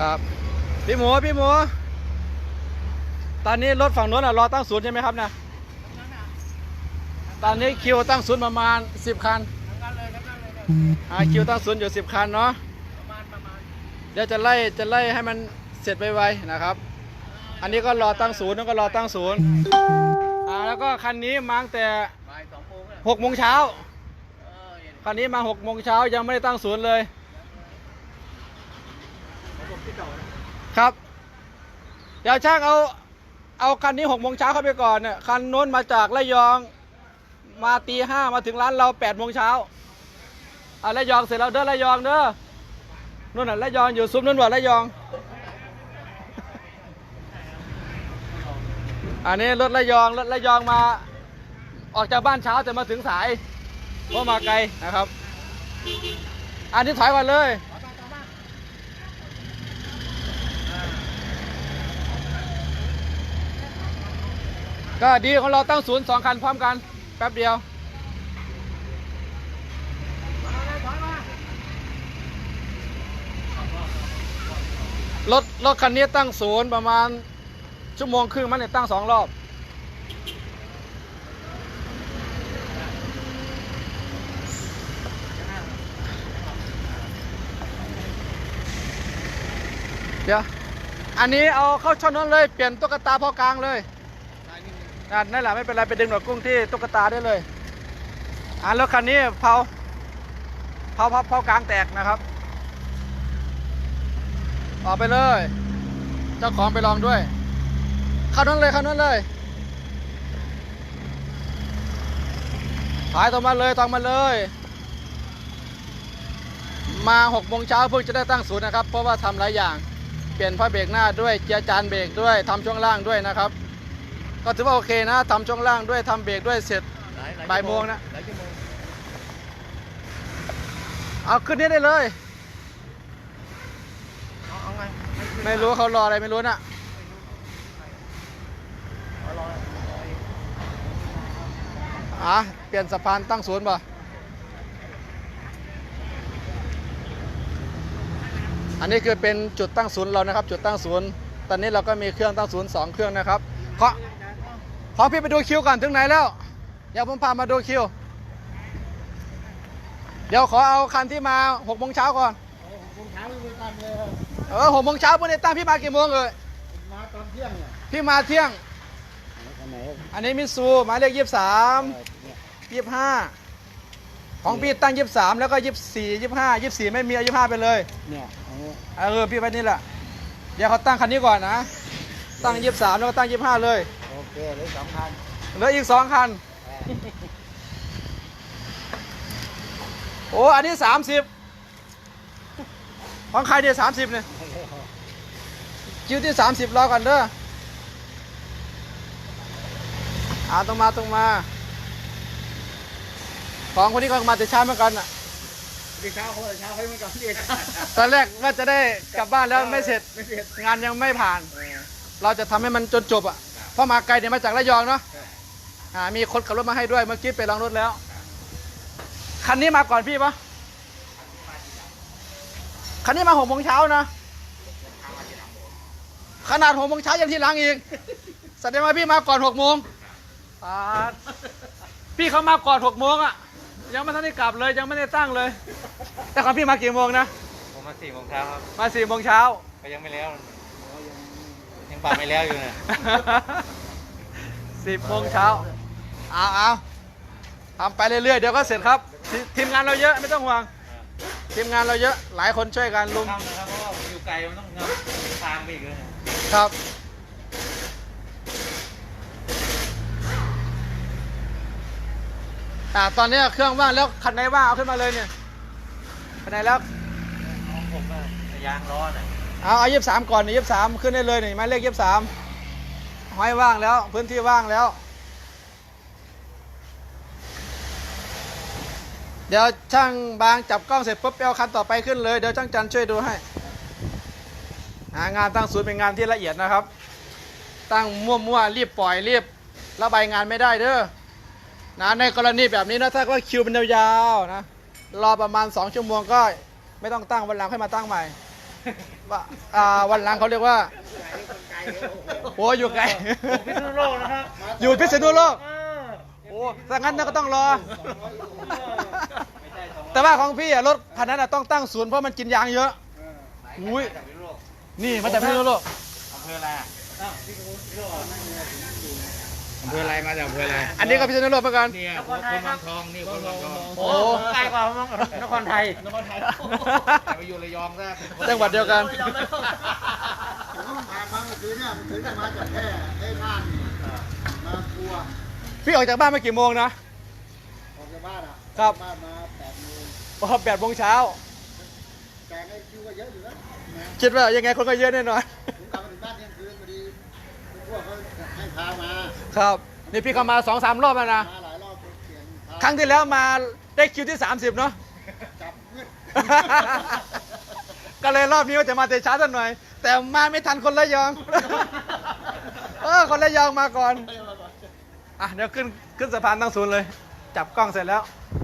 ครับพี่หมูพี่หมูตอนนี้รถฝั่งโน้นอะรอตั้งศูนย์ใช่ไหมครับเนะตอนนี้คิวตั้งศูนย์ประมาณ10คันอ่าคิวตั้งศูนย์อยู่10คันเนาะเดี๋ยวจะไล่จะไล่ให้มันเสร็จไวๆนะครับ อันนี้ก็รอตั้งศูนย์นั่นก็รอตั้งศูนย์อ่าแล้วก็คันนี้มาตั้งแต่บ่ายสองโมงแล้ว6โมงเช้าเออเย็นคันนี้มา6โมงเช้ายังไม่ได้ตั้งศูนย์เลย ผมที่เก่านะ ครับ เดี๋ยวช่างเอาเอาคันนี้หกโมงเช้าเข้าไปก่อนเนี่ยคันโน้นมาจากระยองมาตีห้ามาถึงร้านเราแปดโมงเช้าอะระยองเสร็จแล้วเด้อระยองเด้อนู่นน่ะระยองอยู่ซุ้มนู่นว่ะระยอง อันนี้รถระยองรถระยองมา ออกจากบ้านเช้าแต่มาถึงสายเพราะมาไกลนะครับ อันนี้ถอยก่อนเลย ก็ดีของเราตั้งศูนย์สองคันพร้อมกันแป๊บเดียวรถรถคันนี้ตั้งศูนย์ประมาณชั่วโมงครึ่งมันเนี่ยตั้งสองรอบ เดี๋ยว อันนี้เอาเข้าช่องนั้นเลย เปลี่ยนตุ๊กตาพอกลางเลย นั่นแหละไม่เป็นไรไปดึงหนวดกุ้งที่ตุ๊กตาได้เลยอ่ารถคันนี้เผาเผาเผาเผากลางแตกนะครับ ออกไปเลย เจ้าของไปลองด้วยข้านั้นเลยข้านั้นเลยถายตรงมาเลยตรงมาเลย มาหกโมงเช้าเพิ่งจะได้ตั้งศูนย์นะครับ เพราะว่าทำหลายอย่าง เปลี่ยนผ้าเบรกหน้าด้วยเจียร์จานเบรกด้วยทำช่วงล่างด้วยนะครับ ก็ถือว่าโอเคนะทำช่วงล่างด้วยทำเบรกด้วยเสร็จหลหลบ่ายโมงนะหลายชั่วโมงเอาขึ้นนี้ได้เลยเอาเอาไงให้ขึ้นไม่รู้เขารออะไรไม่รู้นะเอารอรอเองอะเปลี่ยนสะพานตั้งศูนย์ป่ะอันนี้คือเป็นจุดตั้งศูนย์เรานะครับ จุดตั้งศูนย์ตอนนี้เราก็มีเครื่องตั้งศูนย์สองเครื่องนะครับขอ ขอพี่ไปดูคิวก่อนถึงไหนแล้วเดี๋ยวผมพามาดูคิว เดี๋ยวขอเอาคันที่มาหกโมงเช้าก่อนโอ้ผมเช้าไม่มีตังค์เลยเออหกโมงเช้าเพื่อนได้ตั้งพี่มากี่โมงเลยมาตอนเที่ยงเนี่ยพี่มาเที่ยง อันไหนอันนี้มิตซูหมายเลขยี่สิบสามเนี่ยยี่สิบห้าของพี่ตั้งยี่สิบสามแล้วก็ยี่สิบสี่ยี่สิบห้ายี่สิบสี่ไม่มียี่สิบห้าไปเลยเนี่ยอันนี้เออพี่ไปนี่แหละเดี๋ยวเขาตั้งคันนี้ก่อนนะ ตั้งยี่สิบสามแล้วก็ตั้งยี่สิบห้าเลยโอ เคเหลือสองพันเหลืออีกสองคันโอ้ อันนี้สามสิบของใครเนี่ยสามสิบเนี่ยคิวที่สามสิบรอก่อนเด้ออาตรงมาตรงมา ของคนนี้ก็มาแต่เช้าเหมือนกันอะดีเช้าเขาเช้าให้มันก่อนดีตอนแรกว่าจะได้กลับบ้านแล้วไม่เสร็จ ไม่เสร็จงานยังไม่ผ่านเออเราจะทำให้มันจนจบอะ เพราะมาไกลเนี่ยมาจากระยองเนาะครับอ่ามีคนขับรถมาให้ด้วยเมื่อกี้ไปลองรถแล้ว คันนี้มาก่อนพี่ปะคันนี้มาหกโมงเช้านะขนาดหกโมงเช้ายังที่หลังอีกแสดงว่าพี่มาก่อนหกโมงอ่าพี่เขามาก่อนหกโมงอะ ยังไม่ทันได้กลับเลยยังไม่ได้ตั้งเลย แต่ของพี่มากี่โมงนะผมมาสี่โมงเช้าครับมาสี่โมงเช้าก็ยังไม่แล้วยัง ปรับไม่แล้วอยู่นะสิบโมงเช้าเอาเอาทำไปเรื่อยๆ เดี๋ยวก็เสร็จครับททีมงานเราเยอะไม่ต้องห่วง ทีมงานเราเยอะหลายคนช่วยกันลุมทำนะครับเพราะว่าผมอยู่ไกลมันต้องเงาทางไปอีกเลยนะครับ อ่า ตอนนี้เครื่องว่างแล้วคันไหนว่างเอาขึ้นมาเลยเนี่ยคันไหนแล้วของผมก็ยางล้อน่ะ เอาเอายี่สามก่อนนี่ยี่สามขึ้นได้เลยนี่หมายเลขยี่สามห้อยว่างแล้ว พื้นที่ว่างแล้ว เดี๋ยวช่างบางจับกล้องเสร็จปุ๊บเอาคันต่อไปขึ้นเลย เดี๋ยวช่างจันช่วยดูให้งานตั้งศูนย์เป็นงานที่ละเอียดนะครับ ตั้งมั่วๆรีบปล่อยรีบระบายงานไม่ได้เด้อนะในกรณีแบบนี้นะถ้าว่าคิวเป็นยาวๆนะรอประมาณ 2 ชั่วโมงก็ไม่ต้องตั้งวันหลังค่อยมาตั้งใหม่ ว่าอ่าวันหลังเขาเรียกว่าโอ้อยู่ไกลพิษณุโลกนะครับอยู่พิษณุโลกเออโอ้ถ้างั้นก็ต้องรอไม่ใช่สองร้อยแต่ว่าของพี่อะรถคันนั้นอะต้องตั้งศูนย์เพราะมันกินยางเยอะอุ้ยจากพิษณุโลกนี่มาจากพิษณุโลกอำเภออะไร อะอ้าวพิษณุโลกอำเภออะไรมาจากอำเภออะไรอันนี้ก็พิษณุโลกเหมือนกัน เนี่ยนครไทยครับทองนี่คนบางทองโอ้โอ้ไกลกว่านครไทย นครไทยไปอยู่ระยองซะจังหวัดเดียวกัน ผมผ่านมาเมื่อคืนเนี่ยมันถึงจะมาจากแค่ไอ้น่านมากลัวพี่ออกจากบ้านมากี่โมงนะ ออกจากบ้านอะครับ บ้านมาแปดโมงพอแปดโมงเช้า แต่ไอ้คิวก็เยอะอยู่แล้วนะ คิดว่ายังไงคนก็เยอะแน่นอน ผมกลับมาถึงบ้านเที่ยงคืนพอดีพ วกเขาให้พามาครับ นี่พี่เข้ามาสองสามรอบแล้วนะ มาหลายรอบเสียงพาครั้งที่แล้วมาได้คิวที่ 30 เนาะ จับมืดก็เลยรอบนี้ว่าจะมาแต่เช้าสักหน่อย แต่มาไม่ทันคนละยอง เออ คนละยองมาก่อน อะเดี๋ยวขึ้นขึ้นสะพานตั้งศูนย์เลย จับกล้องเสร็จแล้วโ